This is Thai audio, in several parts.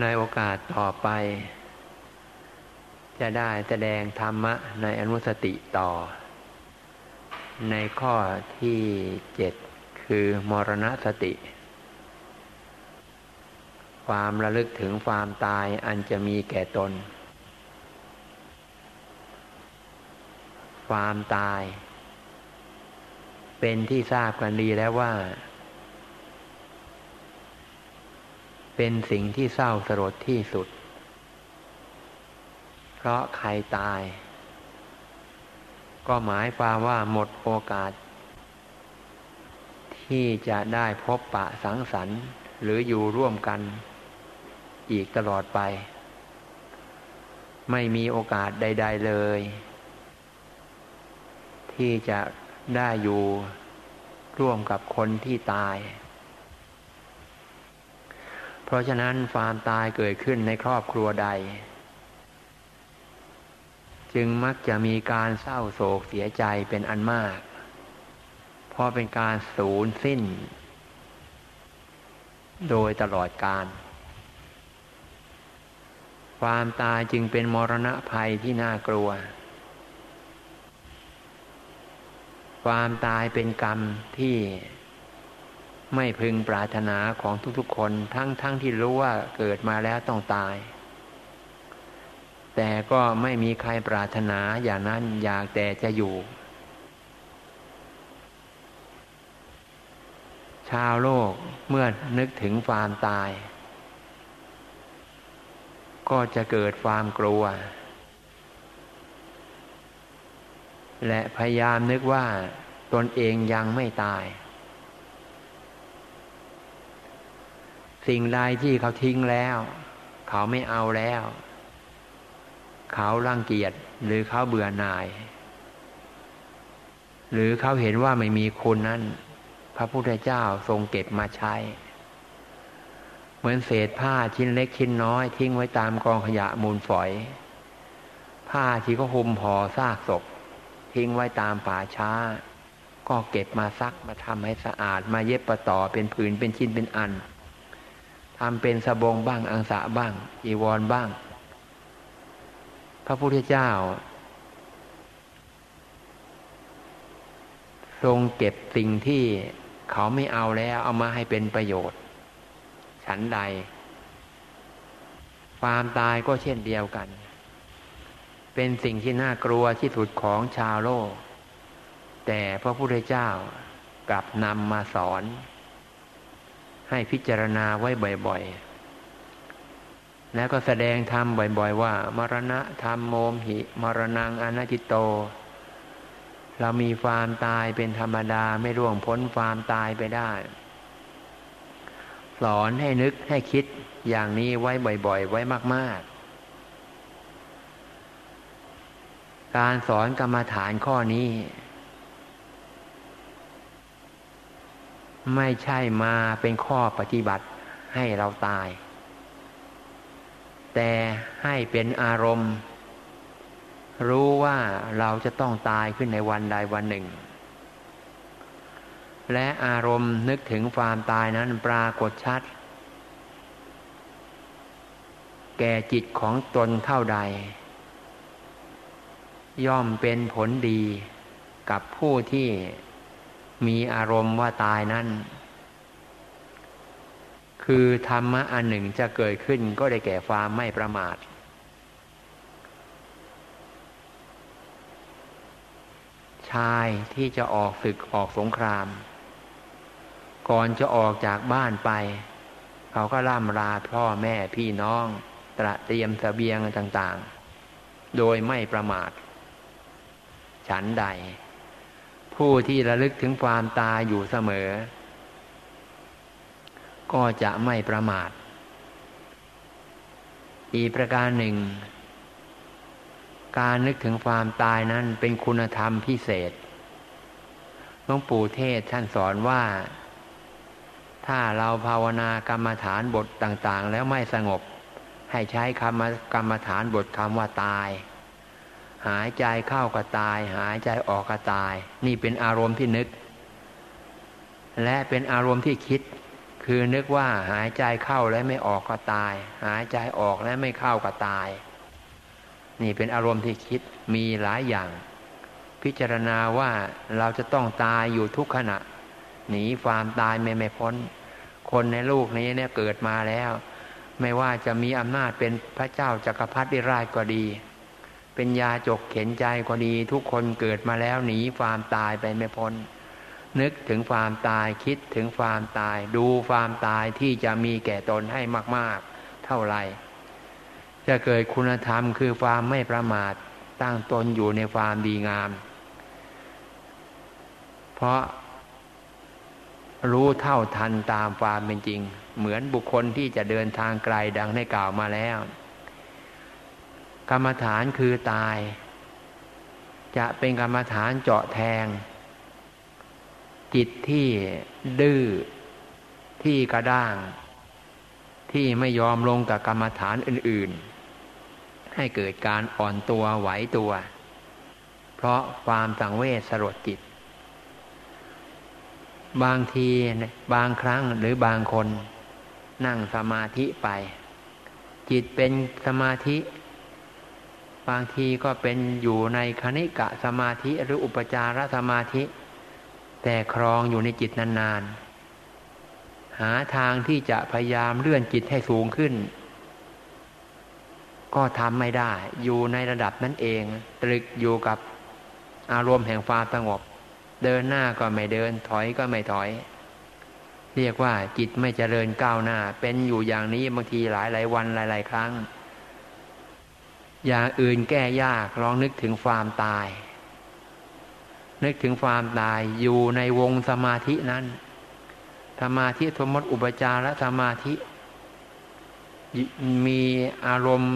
ในโอกาสต่อไป จะได้แสดงธรรมะในอนุสติต่อ ในข้อที่เจ็ดคือมรณสติ ความระลึกถึงความตายอันจะมีแก่ตน ความตาย เป็นที่ทราบกันดีแล้วว่า เป็นสิ่งที่เศร้าสลดที่สุด เพราะใครตาย ก็หมายความว่าหมดโอกาส ที่จะได้พบปะสังสรรค์ หรืออยู่ร่วมกันอีกตลอดไป ไม่มีโอกาสใด ๆเลย ที่จะได้อยู่ร่วมกับคนที่ตาย ราะฉะนั้นความตายเกิดขึ้นในครอบครัวใด จึงมักจะมีการเศร้าโศกเสียใจเป็นอันมาก เพราะเป็นการสูญสิ้น โดยตลอดการ ความตายจึงเป็นมรณะภัยที่น่ากลัว ความตายเป็นกรรมที่ ไม่พึงปรารถนาของทุกๆคนทั้งๆทที่รู้ว่าเกิดมาแล้วต้องตาย แต่ก็ไม่มีใครปรารถนาอย่างนั้นอยากแต่จะอยู่ ชาวโลกเมื่อนึกถึงความตาย ก็จะเกิดความกลัว และพยายามนึกว่าตนเองยังไม่ตาย สิ่งใดที่เขาทิ้งแล้ว เขาไม่เอาแล้ว เขารังเกียจหรือเขาเบื่อหน่าย หรือเขาเห็นว่าไม่มีคุณนั้น พระพุทธเจ้าทรงเก็บมาใช้ เหมือนเศษผ้าชิ้นเล็กชิ้นน้อย ทิ้งไว้ตามกองขยะมูลฝอย ผ้าที่ก็หุมห่อซากศพ ทิ้งไว้ตามป่าช้า ก็เก็บมาซักมาทำให้สะอาดมาเย็บประต่อเป็นผืนเป็นชิ้นเป็นอัน ทำเป็นสบงบ้าง อังสะบ้าง อีวรบ้าง พระพุทธเจ้า ทรงเก็บสิ่งที่เขาไม่เอาแล้วเอามาให้เป็นประโยชน์ ฉันใด ความตายก็เช่นเดียวกัน เป็นสิ่งที่น่ากลัวที่สุดของชาวโลก แต่พระพุทธเจ้ากลับนำมาสอน ให้พิจารณาไว้บ่อยๆ แล้วก็แสดงธรรมบ่อยๆ ว่า มรณะธรรมโมมหิ มรณังอนัจิตโต เรามีความตายเป็นธรรมดาไม่ร่วงพ้นความตายไปได้ สอนให้นึกให้คิดอย่างนี้ไว้บ่อยๆ ไว้มากๆการสอนกรรมฐานข้อนี้ ไม่ใช่มาเป็นข้อปฏิบัติให้เราตาย แต่ให้เป็นอารมณ์ รู้ว่าเราจะต้องตายขึ้นในวันใดวันหนึ่ง และอารมณ์นึกถึงความตายนั้นปรากฏชัด แก่จิตของตนเท่าใด ย่อมเป็นผลดีกับผู้ที่ มีอารมณ์ว่าตายนั้น คือธรรมะอันหนึ่งจะเกิดขึ้นก็ได้แก่ความไม่ประมาท ชายที่จะออกศึกออกสงคราม ก่อนจะออกจากบ้านไป เขาก็ล่ำลาพ่อแม่พี่น้องตระเตรียมสเสบียงต่าง ๆ โดยไม่ประมาท ฉันใด ผู้ที่ระลึกถึงความตายอยู่เสมอ ก็จะไม่ประมาท อีกประการหนึ่ง การนึกถึงความตายนั้นเป็นคุณธรรมพิเศษหลวงปู่เทศท่านสอนว่า ถ้าเราภาวนากรรมฐานบทต่างๆ แล้วไม่สงบ ให้ใช้คำกรรมฐานบทคำว่าตาย หายใจเข้าก็ตาย หายใจออกก็ตาย นี่เป็นอารมณ์ที่นึก และเป็นอารมณ์ที่คิด คือนึกว่าหายใจเข้าแล้วไม่ออกก็ตาย หายใจออกแล้วไม่เข้าก็ตาย นี่เป็นอารมณ์ที่คิดมีหลายอย่าง พิจารณาว่าเราจะต้องตายอยู่ทุกขณะ หนีความตายไม่ไม่พ้น คนในลูกนี้เนี่ยเกิดมาแล้ว ไม่ว่าจะมีอำนาจเป็นพระเจ้าจักรพรรดิราชก็ดี เป็นยาจกเข็นใจก็ดี ทุกคนเกิดมาแล้วหนีความตายไปไม่พ้น นึกถึงความตายคิดถึงความตาย ดูความตายที่จะมีแก่ตนให้มาก ๆ เท่าไรจะเกิดคุณธรรมคือความไม่ประมาทตั้งตนอยู่ในความดีงาม เพราะรู้เท่าทันตามความเป็นจริง เหมือนบุคคลที่จะเดินทางไกลดังได้กล่าวมาแล้ว กรรมฐานคือตาย จะเป็นกรรมฐานเจาะแทง จิตที่ดื้อที่กระด้าง ที่ไม่ยอมลงกับกรรมฐานอื่น ๆ ให้เกิดการอ่อนตัวไหวตัว เพราะความสังเวชสลดจิต บางทีบางครั้งหรือบางคนนั่งสมาธิไป จิตเป็นสมาธิ บางทีก็เป็นอยู่ในคณิกะสมาธิหรืออุปจารสมาธิ แต่ครองอยู่ในจิตนานๆ หาทางที่จะพยายามเลื่อนจิตให้สูงขึ้น ก็ทำไม่ได้อยู่ในระดับนั้นเอง ตรึกอยู่กับอารมณ์แห่งความสงบ เดินหน้าก็ไม่เดินถอยก็ไม่ถอย เรียกว่าจิตไม่เจริญก้าวหน้า เป็นอยู่อย่างนี้บางทีหลายหลายวันหลายหลายครั้ง อย่างอื่นแก้ยากลองนึกถึงความตาย นึกถึงความตายอยู่ในวงสมาธินั้นสมาธิสมมติอุปจารสมาธิ มีอารมณ์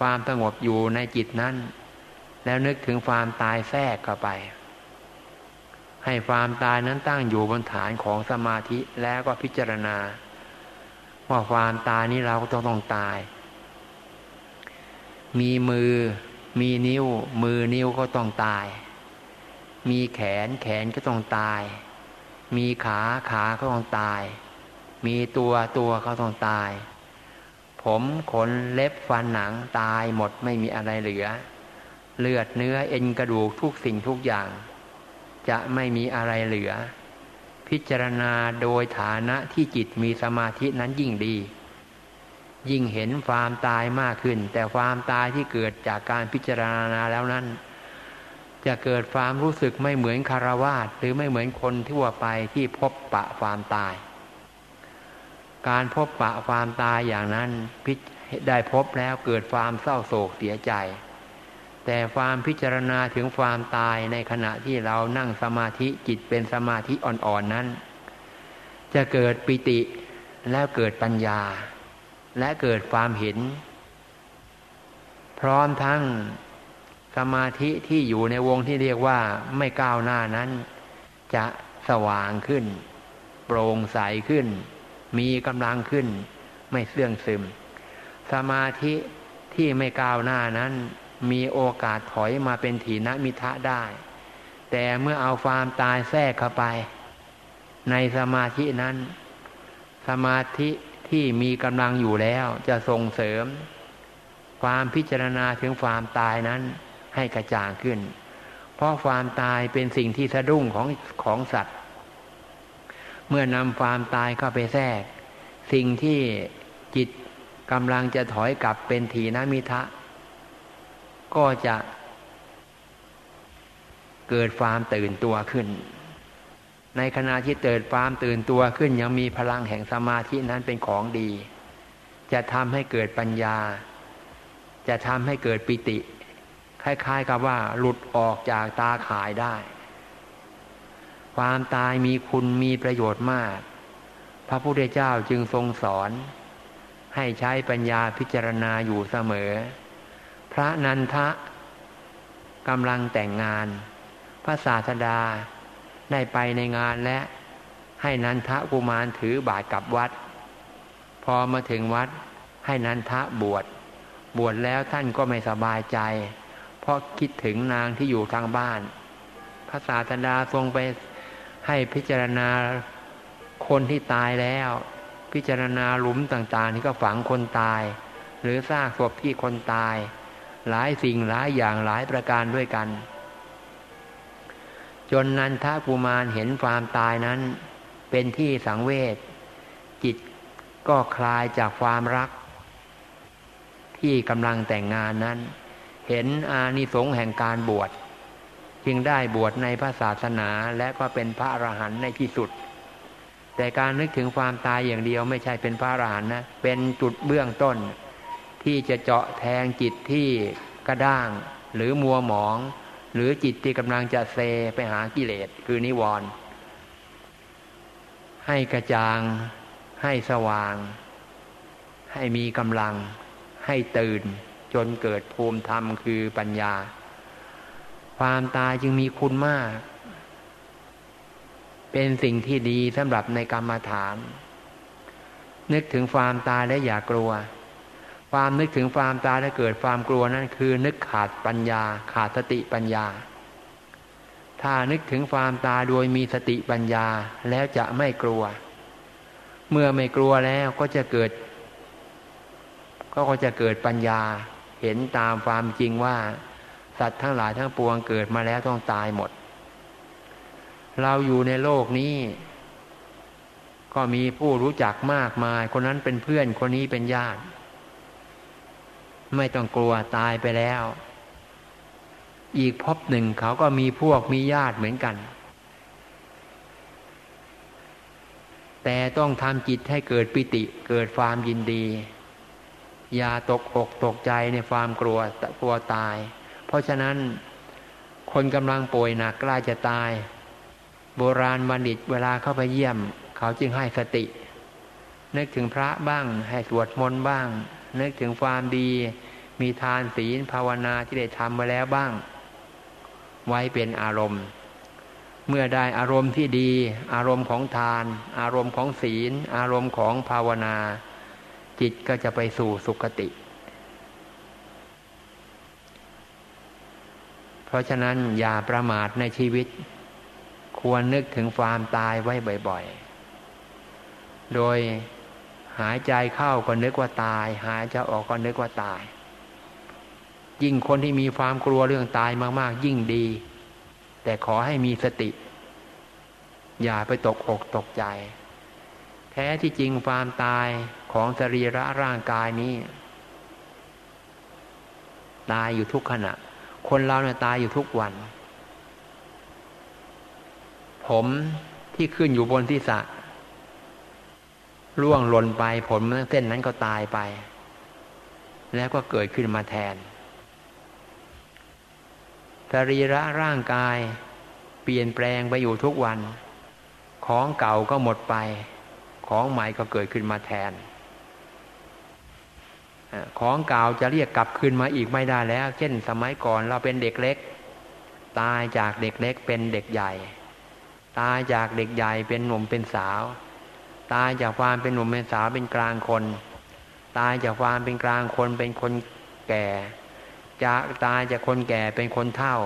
ความสงบอยู่ในจิตนั้น แล้วนึกถึงความตายแทรกเข้าไป ให้ความตายนั้นตั้งอยู่บนฐานของสมาธิแล้วก็พิจารณา ว่าความตายนี้เราก็ต้องต้องตาย มีมือ มีนิ้ว มือนิ้วก็ต้องตาย มีแขนแขนก็ต้องตาย มีขาขาก็ต้องตาย มีตัวตัวก็ต้องตาย ผมขนเล็บฟันหนังตายหมดไม่มีอะไรเหลือ เลือดเนื้อเอ็นกระดูกทุกสิ่งทุกอย่าง จะไม่มีอะไรเหลือ พิจารณาโดยฐานะที่จิตมีสมาธินั้นยิ่งดี ยิ่งเห็นความตายมากขึ้น แต่ความตายที่เกิดจากการพิจารณาแล้วนั้น จะเกิดความรู้สึกไม่เหมือนคารวาสหรือไม่เหมือนคนทั่วไปที่พบปะความตาย การพบปะความตายอย่างนั้นพิได้พบแล้วเกิดความเศร้าโศกเสียใจ แต่ความพิจารณาถึงความตายในขณะที่เรานั่งสมาธิจิตเป็นสมาธิอ่อนๆนนั้น จะเกิดปิติแล้วเกิดปัญญา และเกิดความเห็น พร้อมทั้งสมาธิที่อยู่ในวงที่เรียกว่าไม่ก้าวหน้านั้น จะสว่างขึ้น โปร่งใสขึ้น มีกำลังขึ้น ไม่เสื่องซึม สมาธิที่ไม่ก้าวหน้านั้น มีโอกาสถอยมาเป็นถีนมิทะได้ แต่เมื่อเอาความตายแทรกเข้าไป ในสมาธินั้น สมาธิ ที่มีกำลังอยู่แล้ว จะส่งเสริม ความพิจารณาถึงความตายนั้นให้กระจ่างขึ้น เพราะความตายเป็นสิ่งที่สะดุ้งของของสัตว์ เมื่อนำความตายเข้าไปแทรก สิ่งที่จิตกำลังจะถอยกลับเป็นถีนมิทะ ก็จะเกิดความตื่นตัวขึ้น ในขณะที่เกิดความตื่นตัวขึ้นยังมีพลังแห่งสมาธินั้นเป็นของดี จะทำให้เกิดปัญญา จะทำให้เกิดปิติ คล้าย ๆ กับว่าหลุดออกจากตาขายได้ ความตายมีคุณมีประโยชน์มาก พระพุทธเจ้าจึงทรงสอน ให้ใช้ปัญญาพิจารณาอยู่เสมอ พระนันทะกำลังแต่งงาน พระศาสดา ได้ไปในงานและให้นันทะกุมารถือบาตรกลับวัด พอมาถึงวัดให้นันทะบวชบวชแล้วท่านก็ไม่สบายใจ เพราะคิดถึงนางที่อยู่ทางบ้าน พระศาสดาทรงไปให้พิจารณาคนที่ตายแล้ว พิจารณาหลุมต่างๆ ที่ก็ฝังคนตาย หรือซากศพที่คนตาย หลายสิ่งหลายอย่างหลายประการด้วยกัน จนนันทากุมารเห็นความตายนั้น เป็นที่สังเวชจิตก็คลายจากความรัก ที่กำลังแต่งงานนั้น เห็นอานิสงส์แห่งการบวชจึงได้บวชในพระศาสนาและก็เป็นพระอรหันต์ในที่สุด แต่การนึกถึงความตายอย่างเดียวไม่ใช่เป็นพระอรหันต์นะ เป็นจุดเบื้องต้น ที่จะเจาะแทงจิตที่กระด้างหรือมัวหมอง หรือจิตที่กำลังจะเซไปหากิเลสคือนิวรณ์ให้กระจ่าง ให้สว่าง ให้มีกำลัง ให้ตื่น จนเกิดภูมิธรรมคือปัญญา ความตายจึงมีคุณมาก เป็นสิ่งที่ดีสำหรับในกรรมฐาน นึกถึงความตายและอย่ากลัว ความนึกถึงความตายและเกิดความกลัวนั่นคือ นึกขาดปัญญา ขาดสติปัญญา ถ้านึกถึงความตายโดยมีสติปัญญาแล้วจะไม่กลัว เมื่อไม่กลัวแล้วก็จะเกิดก็ก็จะเกิดปัญญา เห็นตามความจริงว่า สัตว์ทั้งหลายทั้งปวงเกิดมาแล้วต้องตายหมด เราอยู่ในโลกนี้ก็มีผู้รู้จักมากมาย คนนั้นเป็นเพื่อนคนนี้เป็นญาติ ไม่ต้องกลัวตายไปแล้ว อีกพบหนึ่งเขาก็มีพวกมีญาติเหมือนกัน แต่ต้องทำจิตให้เกิดปิติเกิดความยินดี อย่าตกอกตกใจในความกลัวกลัวตาย เพราะฉะนั้นคนกำลังป่วยหนักใกล้จะตาย โบราณบัณฑิตเวลาเข้าไปเยี่ยม เขาจึงให้สติ นึกถึงพระบ้างให้สวดมนต์บ้าง นึกถึงความดี มีทานศีลภาวนาที่ได้ทำมาแล้วบ้าง ไว้เป็นอารมณ์ เมื่อได้อารมณ์ที่ดี อารมณ์ของทาน อารมณ์ของศีล อารมณ์ของภาวนา จิตก็จะไปสู่สุคติ เพราะฉะนั้นอย่าประมาทในชีวิต ควรนึกถึงความตายไว้บ่อย ๆ โดย หายใจเข้าก็นึกว่าตาย หายใจออกก็นึกว่าตาย ยิ่งคนที่มีความกลัวเรื่องตายมาก ๆ ยิ่งดี แต่ขอให้มีสติ อย่าไปตกอกตกใจ แท้ที่จริงความตายของสรีระร่างกายนี้ ตายอยู่ทุกขณะ คนเราเนี่ยตายอยู่ทุกวัน ผมที่ขึ้นอยู่บนที่สะ ร่วงหล่นไปผมเส้นนั้นก็ตายไป แล้วก็เกิดขึ้นมาแทนสรีระร่างกายเปลี่ยนแปลงไปอยู่ทุกวัน ของเก่าก็หมดไป ของใหม่ก็เกิดขึ้นมาแทน ของเก่าจะเรียกกลับคืนมาอีกไม่ได้แล้ว เช่นสมัยก่อนเราเป็นเด็กเล็ก ตายจากเด็กเล็กเป็นเด็กใหญ่ ตายจากเด็กใหญ่เป็นหนุ่มเป็นสาว ตายจากความเป็นหนุ่มเป็นสาวเป็นกลางคน ตายจากความเป็นกลางคนเป็นคนแก่จากตายจากคนแก่เป็นคนเฒ่า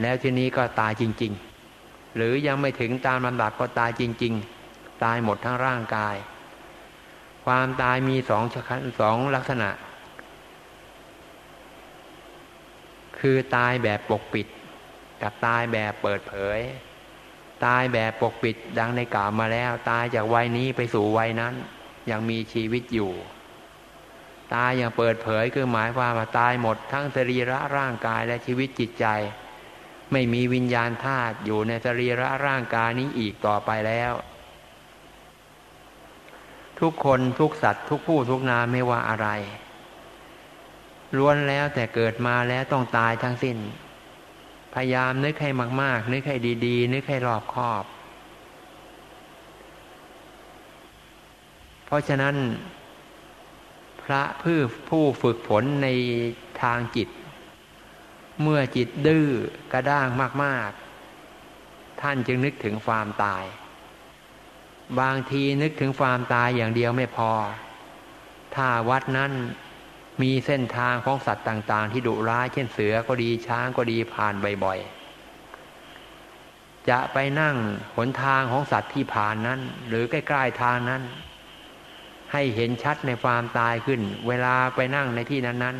แล้วทีนี้ก็ตายจริง ๆ หรือยังไม่ถึงตามลำดับก็ตายจริง ๆ ตายหมดทั้งร่างกาย ความตายมีสองสองลักษณะ คือตายแบบปกปิด กับตายแบบเปิดเผย ตายแบบปกปิดดังในกล่าวมาแล้ว ตายจากวัยนี้ไปสู่วัยนั้น ยังมีชีวิตอยู่ ตายอย่างเปิดเผยคือหมายความว่าตายหมดทั้งสรีระร่างกายและชีวิตจิตใจ ไม่มีวิญญาณธาตุอยู่ในสรีระร่างกายนี้อีกต่อไปแล้วทุกคนทุกสัตว์ทุกผู้ทุกนามไม่ว่าอะไรล้วนแล้วแต่เกิดมาแล้วต้องตายทั้งสิน้น พยายามนึกให้มาก ๆ นึกให้ดี ๆ นึกให้รอบคอบ เพราะฉะนั้น พระผู้ผู้ฝึกฝนในทางจิต เมื่อจิตดื้อกระด้างมาก ๆ ท่านจึงนึกถึงความตาย บางทีนึกถึงความตายอย่างเดียวไม่พอ ถ้าวัดนั้น มีเส้นทางของสัตว์ต่าง ๆ ที่ดุร้ายเช่นเสือก็ดีช้างก็ดีผ่านบ่อยๆ จะไปนั่งหนทางของสัตว์ที่ผ่านนั้น หรือใกล้ๆทางนั้น ให้เห็นชัดในความตายขึ้น เวลาไปนั่งในที่นั้น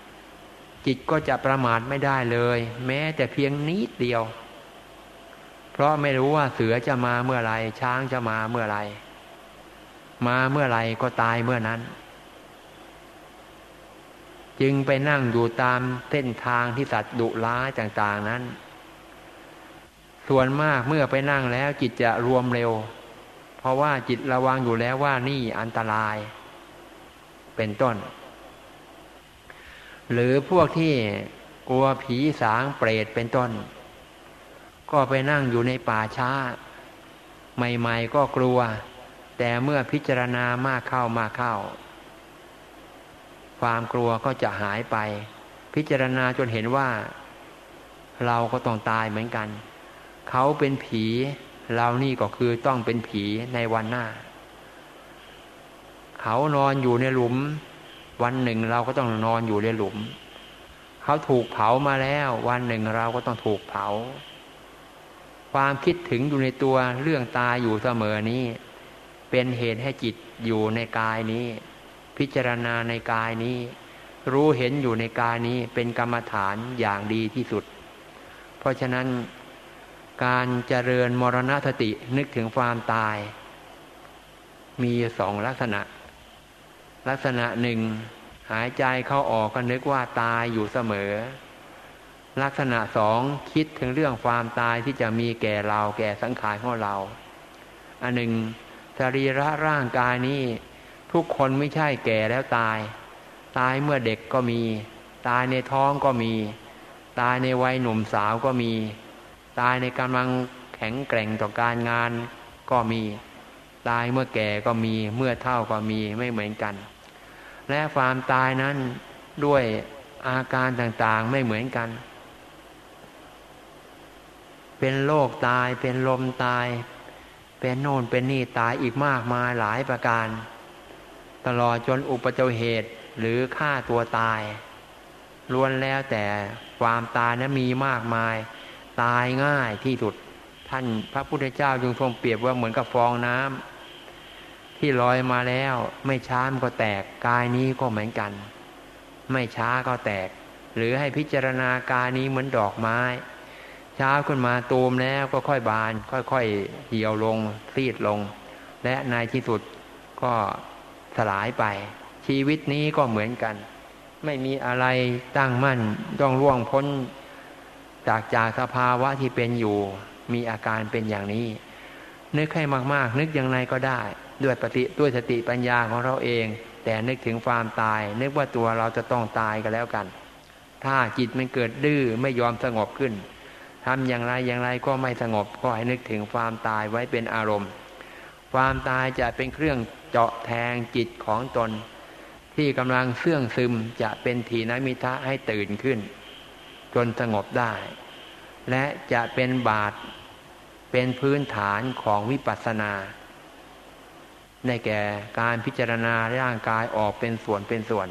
ๆ จิตก็จะประมาทไม่ได้เลย แม้แต่เพียงนิดเดียว เพราะไม่รู้ว่าเสือจะมาเมื่อไรช้างจะมาเมื่อไรมาเมื่อไรก็ตายเมื่อนั้น จึงไปนั่งอยู่ตามเส้นทางที่สัตว์ดุร้ายต่างๆนั้น ส่วนมากเมื่อไปนั่งแล้วจิตจะรวมเร็ว เพราะว่าจิตระวังอยู่แล้วว่านี่อันตราย เป็นต้น หรือพวกที่กลัวผีสางเปรตเป็นต้น ก็ไปนั่งอยู่ในป่าช้า ใหม่ ๆ ก็กลัว แต่เมื่อพิจารณามากเข้ามากเข้า ความกลัวก็จะหายไป พิจารณาจนเห็นว่า เราก็ต้องตายเหมือนกัน เขาเป็นผี เรานี่ก็คือต้องเป็นผีในวันหน้า เขานอนอยู่ในหลุม วันหนึ่งเราก็ต้องนอนอยู่ในหลุม เขาถูกเผามาแล้ว วันหนึ่งเราก็ต้องถูกเผา ความคิดถึงอยู่ในตัวเรื่องตายอยู่เสมอนี้ เป็นเหตุให้จิตอยู่ในกายนี้ พิจารณาในกายนี้ รู้เห็นอยู่ในกายนี้เป็นกรรมฐานอย่างดีที่สุด เพราะฉะนั้นการเจริญมรณสตินึกถึงความตาย มีสองลักษณะ ลักษณะหนึ่ง หายใจเข้าออกก็นึกว่าตายอยู่เสมอ ลักษณะสองคิดถึงเรื่องความตายที่จะมีแก่เราแก่สังขารของเรา อันหนึ่งสรีระร่างกายนี้ ทุกคนไม่ใช่แก่แล้วตาย ตายเมื่อเด็กก็มี ตายในท้องก็มี ตายในวัยหนุ่มสาวก็มี ตายในกำลังแข็งแกร่งต่อการงานก็มี ตายเมื่อแก่ก็มี เมื่อเท่าก็มีไม่เหมือนกัน และความตายนั้นด้วยอาการต่างๆไม่เหมือนกัน เป็นโรคตาย เป็นลมตาย เป็นโน่นเป็นนี่ตายอีกมากมายหลายประการ ตลอดจนอุปจเหตุหรือฆ่าตัวตายล้วนแล้วแต่ความตายนั้นมีมากมาย ตายง่ายที่สุด ท่านพระพุทธเจ้าจึงทรงเปรียบว่าเหมือนกับฟองน้ำที่ลอยมาแล้ว ไม่ช้ามก็แตกกายนี้ก็เหมือนกัน ไม่ช้าก็แตก หรือให้พิจารณากายนี้เหมือนดอกไม้เช้าขึ้นมาตูมแล้วก็ค่อยบาน ค่อยๆเหี่ยวลงซีดลง และในที่สุดก็ สลายไป ชีวิตนี้ก็เหมือนกัน ไม่มีอะไรตั้งมั่นต้องร่วงพ้น จากจากสภาวะที่เป็นอยู่ มีอาการเป็นอย่างนี้ นึกให้มาก ๆ นึกอย่างไรก็ได้ ด้วยปฏิด้วยสติปัญญาของเราเอง แต่นึกถึงความตาย นึกว่าตัวเราจะต้องตายก็แล้วกัน ถ้าจิตมันเกิดดื้อไม่ยอมสงบขึ้นทำอย่างไรอย่างไรก็ไม่สงบก็ให้นึกถึงความตายไว้เป็นอารมณ์ ความตายจะเป็นเครื่อง เจาะแทงจิตของตน ที่กำลังเสื่องซึมจะเป็นทีนมิทะให้ตื่นขึ้น จนสงบได้ และจะเป็นบาทเป็นพื้นฐานของวิปัสสนาในแก่การพิจารณาร่างกายออกเป็นส่วนเป็นส่วน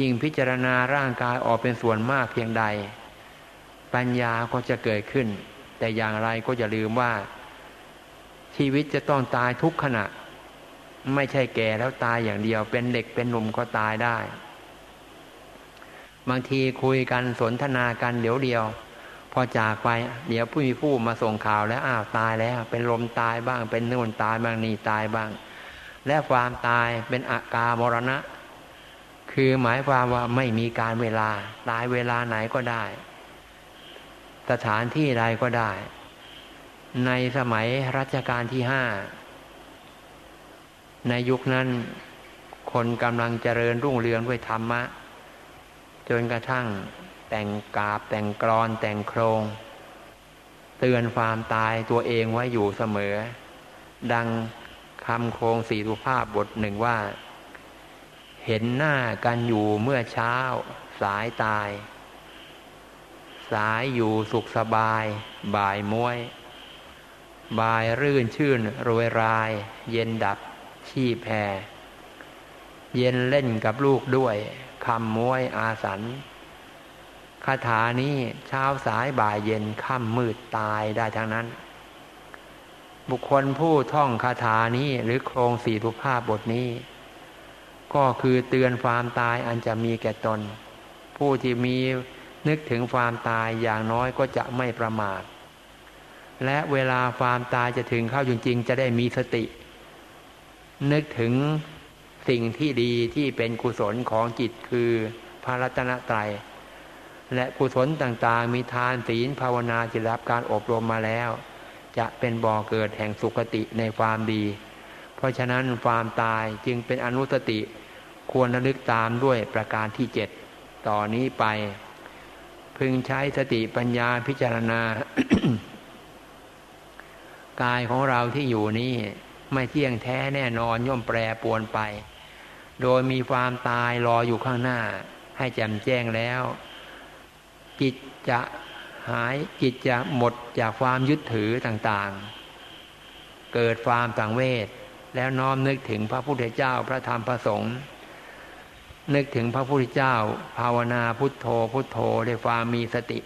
ยิ่งพิจารณาร่างกายออกเป็นส่วนมากเพียงใด ปัญญาก็จะเกิดขึ้น แต่อย่างไรก็อย่าลืมว่า ชีวิตจะต้องตายทุกขณะ ไม่ใช่แก่แล้วตายอย่างเดียว เป็นเด็กเป็นหนุ่มก็ตายได้ บางทีคุยกันสนทนากันเดี๋ยวเดียว พอจากไป เดี๋ยวผู้มีผู้มาส่งข่าวแล้วอ้าวตายแล้ว เป็นลมตายบ้าง เป็นนู่นตายบ้างนี่ตายบ้าง และความตายเป็นอากามรณะ คือหมายความว่าไม่มีการเวลา ตายเวลาไหนก็ได้ สถานที่ใดก็ได้ ในสมัยรัชกาลที่ห้า ในยุคนั้น คนกำลังเจริญรุ่งเรืองด้วยธรรมะ จนกระทั่งแต่งกาบแต่งกรอนแต่งโครง เตือนความตายตัวเองไว้อยู่เสมอ ดังคำโครงสีสุภาพบทหนึ่งว่า เห็นหน้ากันอยู่เมื่อเช้า สายตาย สายอยู่สุขสบาย บ่ายมวย บ่ายรื่นชื่นรวยราย เย็นดับ ชีแพรเย็นเล่นกับลูกด้วยคำมวยอาสันคาถานี้เช้าสายบ่ายเย็นค่ำมืดตายได้ทั้งนั้น บุคคลผู้ท่องคาถานี้หรือโครงสี่ทุภาพบทนี้ ก็คือเตือนความตายอันจะมีแก่ตน ผู้ที่มีนึกถึงความตายอย่างน้อยก็จะไม่ประมาท และเวลาความตายจะถึงเข้าจริงๆ จะได้มีสติ นึกถึงสิ่งที่ดีที่เป็นกุศลของจิตคือพระรัตนตรัย และกุศลต่างๆ มีทานศีลภาวนาจิรับการอบรมมาแล้ว จะเป็นบ่อเกิดแห่งสุคติในความดี เพราะฉะนั้นความตายจึงเป็นอนุสติควรระลึกตามด้วยประการที่เจ็ดต่อนนี้ไป พึงใช้สติปัญญาพิจารณา กายของเราที่อยู่นี้ ไม่เที่ยงแท้แน่นอนย่อมแปรปวนไป โดยมีความตายรออยู่ข้างหน้า ให้แจ่มแจ้งแล้ว จิตจะหายจิตจะหมดจากความยึดถือต่างๆ เกิดความสังเวชแล้วน้อมนึกถึงพระพุทธเจ้าพระธรรมพระสงฆ์นึกถึงพระพุทธเจ้า ภาวนาพุทโธพุทโธด้วยความมีสติ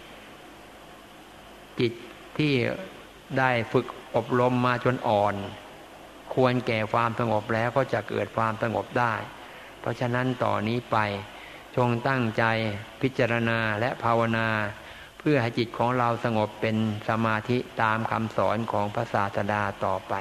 จิตที่ได้ฝึกอบรมมาจนอ่อน ควรแก่ความสงบแล้วก็จะเกิดความสงบได้ เพราะฉะนั้นต่อนนี้ไปจงตั้งใจพิจารณาและภาวนา เพื่อให้จิตของเราสงบเป็นสมาธิตามคำสอนของพระศาสดาต่อไป